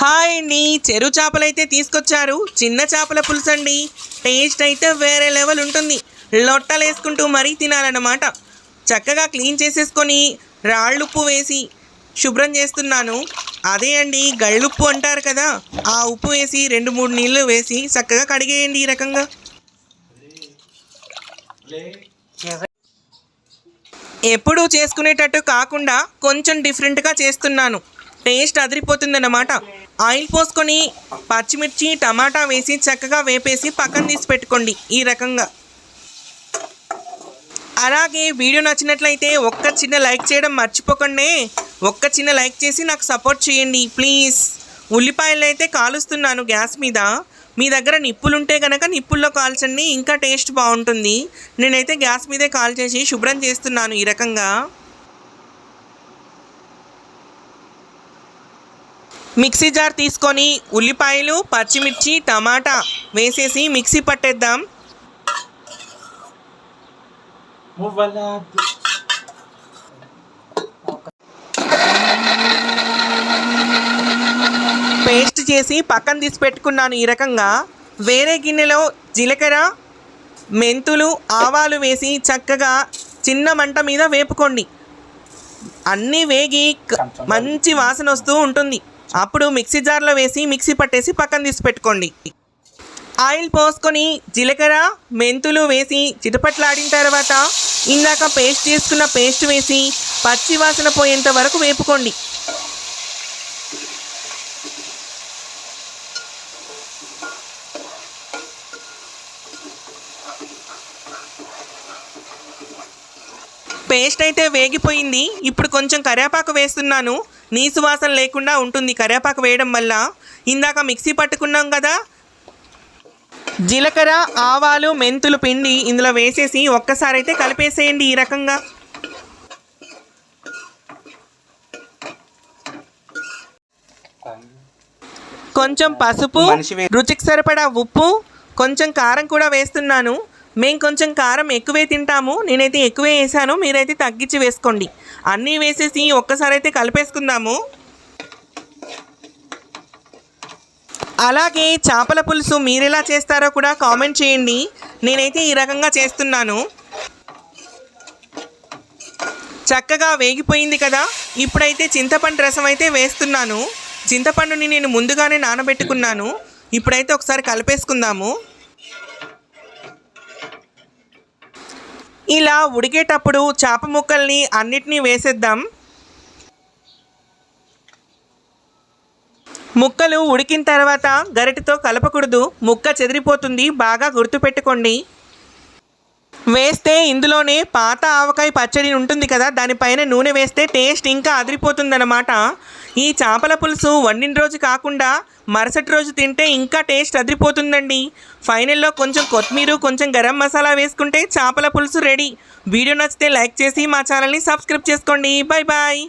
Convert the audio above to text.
Hi అండి. చెరు చేపలు అయితే తీసుకొచ్చారు. చిన్న చేపల పులుసు అండి టేస్ట్ అయితే వేరే లెవెల్ ఉంటుంది. లొట్టలు వేసుకుంటూ మరీ తినాలన్నమాట. చక్కగా క్లీన్ చేసేసుకొని రాళ్ళుప్పు వేసి శుభ్రం చేస్తున్నాను. అదే అండి గళ్ళుప్పు అంటారు కదా ఆ ఉప్పు వేసి రెండు మూడు నీళ్ళు వేసి చక్కగా కడిగేయండి ఈ రకంగా. ఎప్పుడూ చేసుకునేటట్టు కాకుండా కొంచెం డిఫరెంట్గా చేస్తున్నాను. టేస్ట్ అదిరిపోతుందన్నమాట. ఆయిల్ పోసుకొని పచ్చిమిర్చి టమాటా వేసి చక్కగా వేపేసి పక్కన తీసి పెట్టుకోండి ఈ రకంగా. అలాగే వీడియో నచ్చినట్లయితే ఒక్క చిన్న లైక్ చేయడం మర్చిపోకండి. ఒక్క చిన్న లైక్ చేసి నాకు సపోర్ట్ చేయండి ప్లీజ్. ఉల్లిపాయలు అయితే కాలుస్తున్నాను గ్యాస్ మీద. మీ దగ్గర నిప్పులుంటే కనుక నిప్పుల్లో కాల్చండి ఇంకా టేస్ట్ బాగుంటుంది. నేనైతే గ్యాస్ మీదే కాల్ చేసి శుభ్రం చేస్తున్నాను ఈ రకంగా. మిక్సీ జార్ తీసుకొని ఉల్లిపాయలు పచ్చిమిర్చి టమాటా వేసేసి మిక్సీ పట్టేద్దాం. పేస్ట్ చేసి పక్కన తీసి పెట్టుకున్నాను ఈ రకంగా. వేరే గిన్నెలో జీలకర్ర మెంతులు ఆవాలు వేసి చక్కగా చిన్న మంట మీద వేపుకోండి. అన్నీ వేగి మంచి వాసన వస్తూ ఉంటుంది. అప్పుడు మిక్సీ జార్లో వేసి మిక్సీ పట్టేసి పక్కన తీసి పెట్టుకోండి. ఆయిల్ పోసుకొని జీలకర్ర మెంతులు వేసి చిటపట్లాడిన తర్వాత ఇందాక పేస్ట్ చేసుకున్న పేస్ట్ వేసి పచ్చి వాసన పోయేంత వరకు వేపుకోండి. పేస్ట్ అయితే వేగిపోయింది. ఇప్పుడు కొంచెం కరివేపాకు వేస్తున్నాను. నీసు వాసన లేకుండా ఉంటుంది కరివేపాకు వేయడం వల్ల. ఇందాక మిక్సీ పట్టుకున్నాం కదా. జీలకర్ర ఆవాలు మెంతులు పిండి ఇందులో వేసేసి ఒక్కసారి అయితే కలిపేసేయండి ఈ రకంగా. కొంచెం పసుపు రుచికి సరిపడా ఉప్పు కొంచెం కారం కూడా వేస్తున్నాను. మేము కొంచెం కారం ఎక్కువే తింటాము నేనైతే ఎక్కువే వేసాను మీరైతే తగ్గించి వేసుకోండి. అన్నీ వేసేసి ఒక్కసారి అయితే కలిపేసుకుందాము. అలాగే చేపల పులుసు మీరెలా చేస్తారో కూడా కామెంట్ చేయండి. నేనైతే ఈ రకంగా చేస్తున్నాను. చక్కగా వేగిపోయింది కదా ఇప్పుడైతే చింతపండు రసం అయితే వేస్తున్నాను. చింతపండుని నేను ముందుగానే నానబెట్టుకున్నాను. ఇప్పుడైతే ఒకసారి కలిపేసుకుందాము. ఇలా ఉడికేటప్పుడు చేప ముక్కల్ని అన్నిటినీ వేసేద్దాం. ముక్కలు ఉడికిన తర్వాత గరిటతో కలపకూడదు. ముక్క చెదిరిపోతుంది. బాగా గుర్తుపెట్టుకోండి. వేస్తే ఇందులోనే పాత ఆవకాయ పచ్చడి ఉంటుంది కదా దానిపైన నూనె వేస్తే టేస్ట్ ఇంకా అదిరిపోతుందన్నమాట. ఈ చేపల పులుసు వండిన రోజు కాకుండా మరుసటి రోజు తింటే ఇంకా టేస్ట్ అదిరిపోతుందండి. ఫైనల్లో కొంచెం కొత్తిమీర కొంచెం గరం మసాలా వేసుకుంటే చేపల పులుసు రెడీ. వీడియో నచ్చితే లైక్ చేసి మా ఛానల్ని సబ్స్క్రైబ్ చేసుకోండి. Bye bye